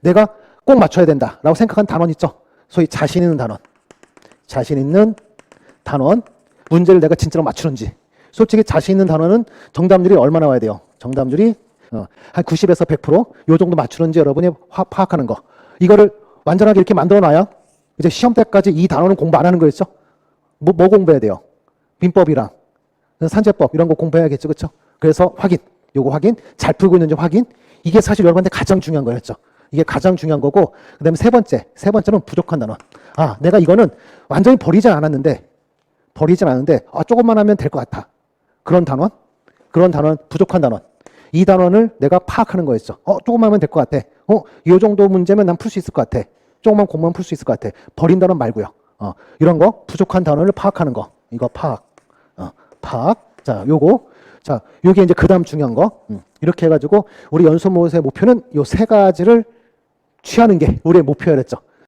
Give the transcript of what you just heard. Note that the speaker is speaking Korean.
내가 꼭 맞춰야 된다라고 생각한 단원 있죠. 소위 자신 있는 단원. 자신 있는 단원. 문제를 내가 진짜로 맞추는지. 솔직히 자신 있는 단원은 정답률이 얼마나 와야 돼요? 정답률이 어, 한 90에서 100%요 정도 맞추는지 여러분이 화- 파악하는 거. 이거를 완전하게 이렇게 만들어 놔야 이제 시험 때까지 이 단원은 공부 안 하는 거였죠. 뭐, 뭐 공부해야 돼요? 민법이랑 산재법 이런 거 공부해야겠죠. 그렇죠? 그래서 확인. 요거 확인. 잘 풀고 있는지 확인. 이게 사실 여러분한테 가장 중요한 거였죠. 이게 가장 중요한 거고 그다음에 세 번째. 세 번째는 부족한 단원. 아, 내가 이거는 완전히 버리진 않았는데 버리진 않았는데 아, 조금만 하면 될 것 같아. 그런 단원. 그런 단원 부족한 단원. 이 단원을 내가 파악하는 거였죠. 어, 조금만 하면 될 것 같아. 어, 이 정도 문제면 난 풀 수 있을 것 같아. 조금만 공부하면 풀 수 있을 것 같아. 버린 단원 말고요. 어, 이런 거 부족한 단원을 파악하는 거. 이거 파악. 어, 파악. 자, 요거. 자, 요게 이제 그다음 중요한 거. 음, 이렇게 해가지고 우리 연소 모의의 목표는 요 세 가지를 취하는 게 우리의 목표였죠.